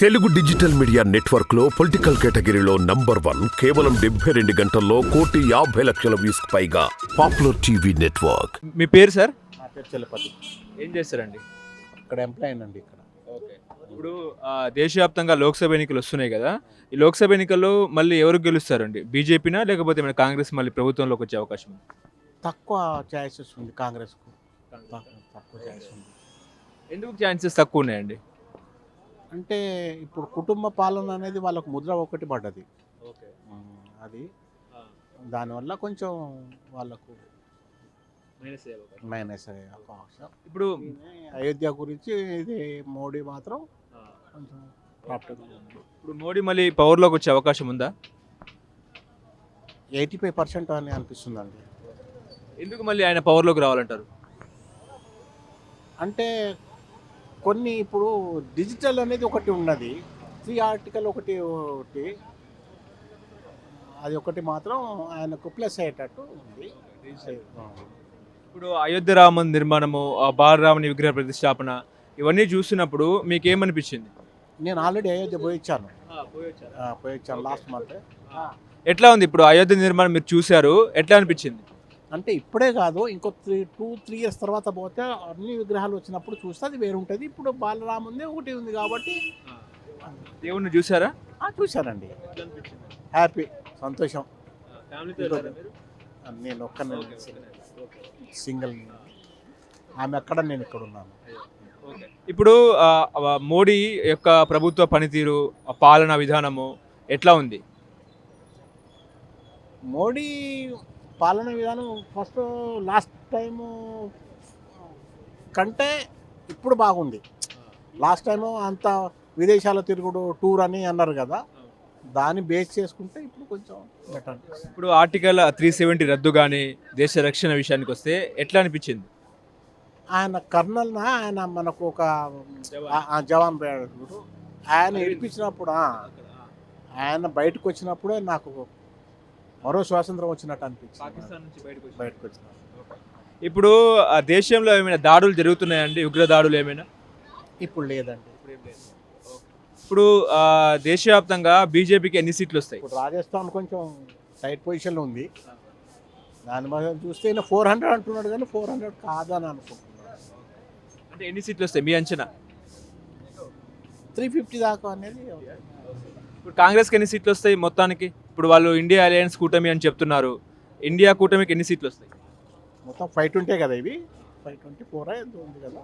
Telugu digital media నెట్వర్క్లో political కేటగిరీలో number one కేవలం డెబ్బై రెండు గంటల్లో కోటి యాభై లక్షల వ్యూస్ పైగా పాపులర్ టీవీ నెట్వర్క్. మీ పేరు సార్? నా పేరు చలపతి. ఏం చేస్తారండి? ఇక్కడ ఎంప్లాయ్ అండి ఇక్కడ. ఓకే. ఇప్పుడు ఆ, దేశవ్యాప్తంగా లోక్సభ ఎన్నికలు వస్తున్నాయి కదా ఈ లోక్సభ ఎన్నికల్లో మళ్ళీ ఎవరు గెలుస్తారండి? బీజేపీనా లేకపోతే మన కాంగ్రెస్ మళ్ళీ ప్రభుత్వంలోకి వచ్చే అవకాశం ఉంది? తక్కువ ఛాయిసెస్ ఉంది కాంగ్రెస్కు. తక్కువ ఛాయిస్ ఉంది. ఎందుకు ఛాన్సెస్ తక్కువ ఉన్నాయండి? అంటే ఇప్పుడు కుటుంబ పాలన అనేది వాళ్ళకు ముద్ర ఒకటి పడ్డది. అది. దానివల్ల కొంచెం వాళ్ళకు మైనస్ అయ్యే అవకాశం. ఇప్పుడు అయోధ్య గురించి ఇది మోడీ మాత్రం కొంచెం ఇప్పుడు మోడీ మళ్ళీ పవర్లోకి వచ్చే అవకాశం ఉందా? ఎయిటీ ఫైవ్ పర్సెంట్ అని అనిపిస్తుందండి. ఎందుకు మళ్ళీ ఆయన పవర్లోకి రావాలంటారు? అంటే కొన్ని ఇప్పుడు డిజిటల్ అనేది ఒకటి ఉన్నది. త్రీ ఆర్టికల్ ఒకటి ఒకటి అది ఒకటి మాత్రం ఆయనకు ప్లస్ అయ్యేటట్టు ఉంది. ఇప్పుడు అయోధ్య రామ నిర్మాణము బాలరాముని విగ్రహ ప్రతిష్టాపన ఇవన్నీ చూసినప్పుడు మీకు ఏమనిపించింది నేను ఆల్రెడీ అయోధ్య పోయి వచ్చాను ఆ, పోయి వచ్చాను లాస్ట్ మంత్ ఎట్లా ఉంది ఇప్పుడు అయోధ్య నిర్మాణం మీరు చూశారు? ఎట్లా అనిపించింది? అంటే ఇప్పుడే కాదు ఇంకో త్రీ టూ త్రీ ఇయర్స్ తర్వాత పోతే అన్ని విగ్రహాలు వచ్చినప్పుడు చూస్తే అది వేరు ఉంటుంది ఇప్పుడు బాలరాముంది ఒకటి ఉంది కాబట్టి దేవుణ్ణి చూసారా చూశానండి. హ్యాపీ సంతోషం. నేను ఒక్కనే సింగిల్. ఆమె అక్కడ నేను ఇక్కడ ఉన్నాను. ఇప్పుడు మోడీ యొక్క ప్రభుత్వ పనితీరు పాలన విధానము ఎట్లా ఉంది? మోడీ పాలన విధానం ఫస్ట్ లాస్ట్ టైము కంటే ఇప్పుడు బాగుంది. లాస్ట్ టైము అంత విదేశాల తిరుగుడు టూర్ అని అన్నారు కదా. దాన్ని బేస్ చేసుకుంటే ఇప్పుడు కొంచెం బెటర్ ఇప్పుడు ఆర్టికల్ త్రీ సెవెంటీ రద్దు కానీ దేశ రక్షణ విషయానికి వస్తే ఎట్లా అనిపించింది? ఆయన కర్నల్ ఆయన మనకు ఒక జవాన్ ఆయన ఇడిపించినప్పుడు ఆ, ఆయన బయటకు వచ్చినప్పుడే నాకు మరో స్వాతంత్రం వచ్చినట్టు అనిపించింది. బయటకు వచ్చిన ఇప్పుడు ఆ దేశంలో ఏమైనా దాడులు జరుగుతున్నాయండి? ఉగ్ర దాడులు ఏమైనా? ఇప్పుడు లేదండి. ఇప్పుడు ఆ, దేశవ్యాప్తంగా బీజేపీకి ఎన్ని సీట్లు వస్తాయి? ఇప్పుడు రాజస్థాన్ కొంచెం టైట్ పొజిషన్లో ఉంది. దాని మీద చూస్తే ఈయన ఫోర్ హండ్రెడ్ అంటున్నాడు కానీ ఫోర్ హండ్రెడ్ కాదని అనుకుంటున్నాడు. అంటే ఎన్ని సీట్లు వస్తాయి మీ అంచనా? త్రీ ఫిఫ్టీ దాకా అనేది ఇప్పుడు కాంగ్రెస్కి ఎన్ని సీట్లు వస్తాయి మొత్తానికి? ఇప్పుడు వాళ్ళు ఇండియా అలయన్స్ కూటమి అని చెప్తున్నారు. ఇండియా కూటమికి ఎన్ని సీట్లు వస్తాయి? మొత్తం ఫైవ్ ట్వంటీ కదా ఇవి? ఫైవ్ ట్వంటీ ఫోర్ ఎంత ఉంది కదా?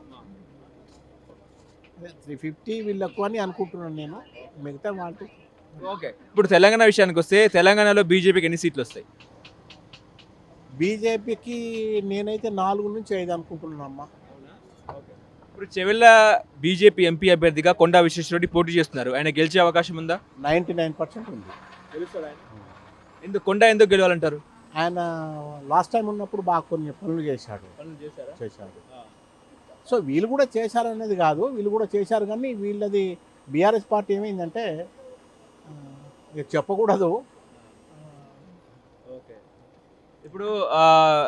త్రీ ఫిఫ్టీ వీళ్ళకు అని అనుకుంటున్నాను నేను. మిగతా వాటి ఓకే. ఇప్పుడు తెలంగాణ విషయానికి వస్తే తెలంగాణలో బీజేపీకి ఎన్ని సీట్లు వస్తాయి? బీజేపీకి నేనైతే నాలుగు నుంచి ఐదు అనుకుంటున్నాను అమ్మా. ఇప్పుడు చెవెళ్ళ బీజేపీ ఎంపీ అభ్యర్థిగా కొండా విశ్వేశ్వరరెడ్డి పోటీ చేస్తున్నారు. ఆయన గెలిచే అవకాశం ఉందా? నైంటీ నైన్ పర్సెంట్ ఉంది. ఎందుకు కొండ ఎందుకు గెలవాలంటారు? ఆయన లాస్ట్ టైం ఉన్నప్పుడు బాగా కొన్ని పనులు చేశాడు. చేశాడు. సో వీళ్ళు కూడా చేశారనేది కాదు వీళ్ళు కూడా చేశారు కానీ వీళ్ళది బీఆర్ఎస్ పార్టీ ఏమైందంటే చెప్పకూడదు. ఇప్పుడు ఆ,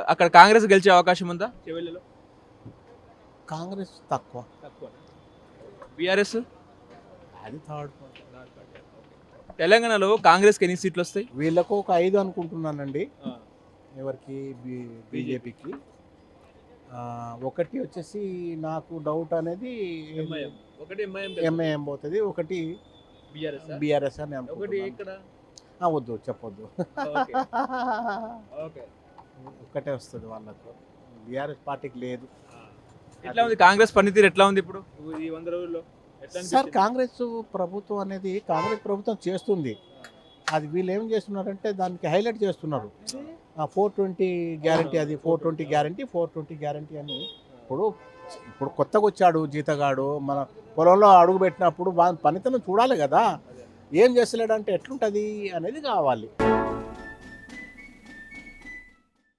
అక్కడ కాంగ్రెస్ గెలిచే అవకాశం ఉందా చెవెళ్ళలో కాంగ్రెస్ తక్కువ. బీఆర్ఎస్? అది థర్డ్ తెలంగాణలో కాంగ్రెస్కి ఎన్ని సీట్లు వస్తాయి? వీళ్ళకు ఒక ఐదు అనుకుంటున్నానండి. ఎవరికి? బీ బీజేపీకి. ఒకటి వచ్చేసి నాకు డౌట్ అనేది ఒకటి ఎంఐఎం పోతుంది ఒకటి బీఆర్ఎస్ బీఆర్ఎస్ అని ఒకటి అనుకుంటున్నాను. ఇక్కడ? ఆ, వద్దు చెప్పొద్దు. ఓకే. ఓకే. ఒక్కటే వస్తుంది వాళ్ళకు. బీఆర్ఎస్ పార్టీకి లేదు. ఎట్లా ఉంది కాంగ్రెస్ పనితీరు ఎట్లా ఉంది ఇప్పుడు? ఈ వంద రోజుల్లో. సార్ కాంగ్రెస్ ప్రభుత్వం అనేది కాంగ్రెస్ ప్రభుత్వం చేస్తుంది. అది వీళ్ళు ఏం చేస్తున్నారంటే దానికి హైలైట్ చేస్తున్నారు. ఫోర్ ట్వంటీ గ్యారంటీ అది four twenty guarantee four twenty guarantee అని. ఇప్పుడు ఇప్పుడు కొత్తగా వచ్చాడు జీతగాడు. మన పొలంలో అడుగు పెట్టినప్పుడు పనితనం చూడాలి కదా. ఏం చేస్తలేడంటే ఎట్లుంటుంది అనేది కావాలి.